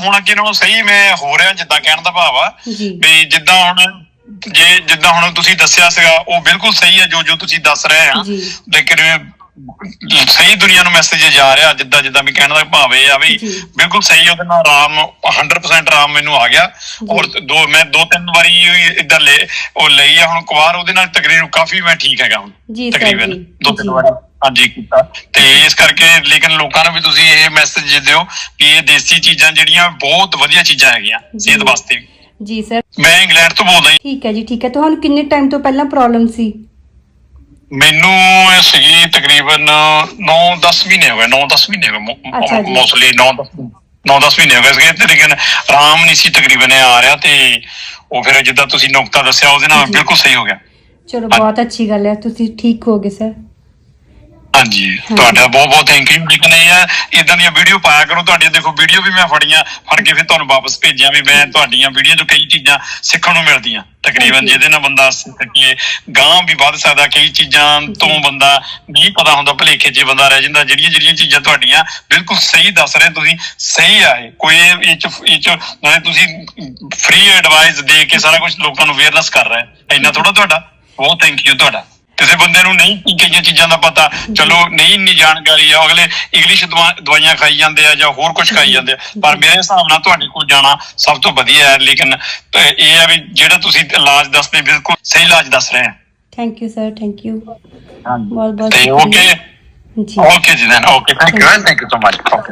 ਹੁਣ ਅੱਗੇ ਨਾਲੋਂ ਸਹੀ ਮੈਂ ਹੋ ਰਿਹਾ ਜਿੱਦਾਂ ਕਹਿਣ ਦਾ ਭਾਵ ਆ ਜੀ। ਵੀ ਜਿੱਦਾਂ ਹੁਣ ਜੇ ਜਿੱਦਾਂ ਹੁਣ ਤੁਸੀਂ ਦੱਸਿਆ ਸੀਗਾ ਉਹ ਬਿਲਕੁਲ ਸਹੀ ਹੈ ਜੋ ਜੋ ਤੁਸੀਂ ਦੱਸ ਰਹੇ ਆ। ਜੀ। ਲੇਕਿਨ ਸਹੀ ਦੁਨੀਆ ਨੂੰ ਮੈਸੇਜ ਜਾ ਰਿਹਾ ਜਿੱਦਾਂ ਜਿੱਦਾਂ ਵੀ ਕਹਿਣ ਦਾ ਭਾਵ ਇਹ ਆ ਵੀ। ਬਿਲਕੁਲ ਸਹੀ ਉਹਦੇ ਨਾਲ ਆਰਾਮ 100% ਆਰਾਮ ਮੈਨੂੰ ਆ ਗਿਆ ਔਰ ਦੋ ਮੈਂ ਦੋ ਤਿੰਨ ਵਾਰੀ ਇਦਾਂ ਲੈ ਉਹ ਲਈ ਆ ਹੁਣ ਕੁਵਾਰ ਉਹਦੇ ਨਾਲ ਤਕਰੀਬਨ ਕਾਫੀ ਮੈਂ ਠੀਕ ਹੈਗਾ ਹੁਣ ਤਕਰੀਬਨ ਦੋ ਤਿੰਨ। ਵਾਰੀ ਹਾਂਜੀ ਕੀਤਾ ਤੇ ਇਸ ਕਰਕੇ ਲੇਕਿਨ ਲੋਕਾਂ ਨੂੰ ਵੀ ਤੁਸੀਂ ਇਹ ਮੈਸੇਜ ਦਿਓ ਕਿ ਇਹ ਦੇਸੀ ਚੀਜ਼ਾਂ ਜਿਹੜੀਆਂ ਬਹੁਤ ਵਧੀਆ ਚੀਜ਼ਾਂ ਹੈਗੀਆਂ। ਸਿਹਤ ਵਾਸਤੇ। ਜੀ ਸਰ ਮੈਂ ਇੰਗਲੈਂਡ ਤੋਂ ਬੋਲਦਾ ਠੀਕ ਹੈ ਜੀ ਠੀਕ ਹੈ ਤੁਹਾਨੂੰ ਕਿੰਨੇ ਟਾਈਮ ਤੋਂ ਪਹਿਲਾਂ ਪ੍ਰੋਬਲਮ ਸੀ ਮੈਨੂੰ ਇਹ ਸੀਗੀ ਤਕਰੀਬਨ 9-10 ਮਹੀਨੇ ਹੋ ਗਏ 9-10 ਮਹੀਨੇ ਹੋ ਅੱਛਾ ਗਏ ਜੀ। ਮੋਸਟਲੀ 9-10 9-10 ਮਹੀਨੇ ਹੋ ਗਏ ਸੀਗੇ ਤੇ ਲੇਕਿਨ ਆਰਾਮ ਨਹੀਂ ਸੀ ਤਕਰੀਬਨ ਇਹ ਆ ਰਿਹਾ ਤੇ ਉਹ ਫਿਰ ਜਿੱਦਾਂ ਤੁਸੀਂ ਨੁਕਤਾ ਦੱਸਿਆ ਉਹਦੇ ਨਾਲ। ਬਿਲਕੁਲ ਸਹੀ ਹੋ ਗਿਆ ਚਲੋ ਬਹੁਤ ਅੱਛੀ ਗੱਲ ਹੈ ਤੁਸੀਂ ਠੀਕ ਹੋ ਗਏ ਸਰ ਹਾਂਜੀ ਤੁਹਾਡਾ ਬਹੁਤ ਬਹੁਤ ਥੈਂਕ ਯੂ ਲੇਕਿਨ ਇਹ ਹੈ ਇਦਾਂ ਦੀਆਂ ਵੀਡੀਓ ਪਾਇਆ ਕਰੋ। ਤੁਹਾਡੀਆਂ ਦੇਖੋ ਵੀਡੀਓ ਵੀ ਮੈਂ ਫੜੀਆਂ ਫੜ ਕੇ ਫਿਰ ਤੁਹਾਨੂੰ ਵਾਪਸ ਭੇਜਿਆ ਵੀ ਮੈਂ ਤੁਹਾਡੀਆਂ ਵੀਡੀਓ ਤੋਂ ਕਈ ਚੀਜ਼ਾਂ ਸਿੱਖਣ ਨੂੰ ਮਿਲਦੀਆਂ। ਤਕਰੀਬਨ. ਜਿਹਦੇ ਨਾਲ ਬੰਦਾ ਸਿੱਖੀਏ ਗਾਂ ਵੀ ਵੱਧ ਸਕਦਾ ਕਈ ਚੀਜ਼ਾਂ ਤੋਂ ਬੰਦਾ ਨਹੀਂ ਪਤਾ ਹੁੰਦਾ ਭਲੇਖੇ 'ਚ ਬੰਦਾ ਰਹਿ ਜਾਂਦਾ। ਜਿਹੜੀਆਂ ਜਿਹੜੀਆਂ ਚੀਜ਼ਾਂ ਤੁਹਾਡੀਆਂ ਬਿਲਕੁਲ ਸਹੀ ਦੱਸ ਰਹੇ ਤੁਸੀਂ ਸਹੀ ਆ ਇਹ। ਕੋਈ ਇਹ ਇਹ ਚ ਇਹ ਚ ਨਾਲੇ ਤੁਸੀਂ ਫ੍ਰੀ ਐਡਵਾਈਸ ਦੇ ਕੇ ਸਾਰਾ ਕੁਝ ਲੋਕਾਂ ਨੂੰ ਅਵੇਅਰਨੈਸ ਕਰ ਰਹੇ। ਇੰਨਾ ਥੋੜਾ ਤੁਹਾਡਾ? ਬਹੁਤ ਥੈਂਕ ਯੂ ਤੁਹਾਡਾ। ਕਿਸੇ ਬੰਦੇ ਨੂੰ ਨਹੀਂ ਕਈਆਂ ਚੀਜ਼ਾਂ ਦਾ ਪਤਾ। ਚਲੋ ਨਹੀਂ ਇੰਨੀ ਜਾਣਕਾਰੀ ਆ ਅਗਲੇ ਇੰਗਲਿਸ਼ ਦਵਾ- ਦਵਾਈਆਂ ਖਾਈ ਜਾਂਦੇ ਆ ਜਾਂ ਹੋਰ ਕੁਝ ਖਾਈ ਜਾਂਦੇ ਆ। ਪਰ ਮੇਰੇ ਹਿਸਾਬ ਨਾਲ ਤੁਹਾਡੇ ਕੋਲ ਜਾਣਾ ਸਭ ਤੋਂ ਵਧੀਆ ਹੈ ਲੇਕਿਨ ਇਹ ਆ ਵੀ ਜਿਹੜਾ ਤੁਸੀਂ ਇਲਾਜ ਦੱਸਦੇ ਬਿਲਕੁਲ ਸਹੀ ਇਲਾਜ ਦੱਸ ਰਹੇ ਆ। Thank you sir thank you ਬਹੁਤ ਬਹੁਤ ਓਕੇ ਜੀ। ਓਕੇ ਜੀ then okay thank you thank you so much okay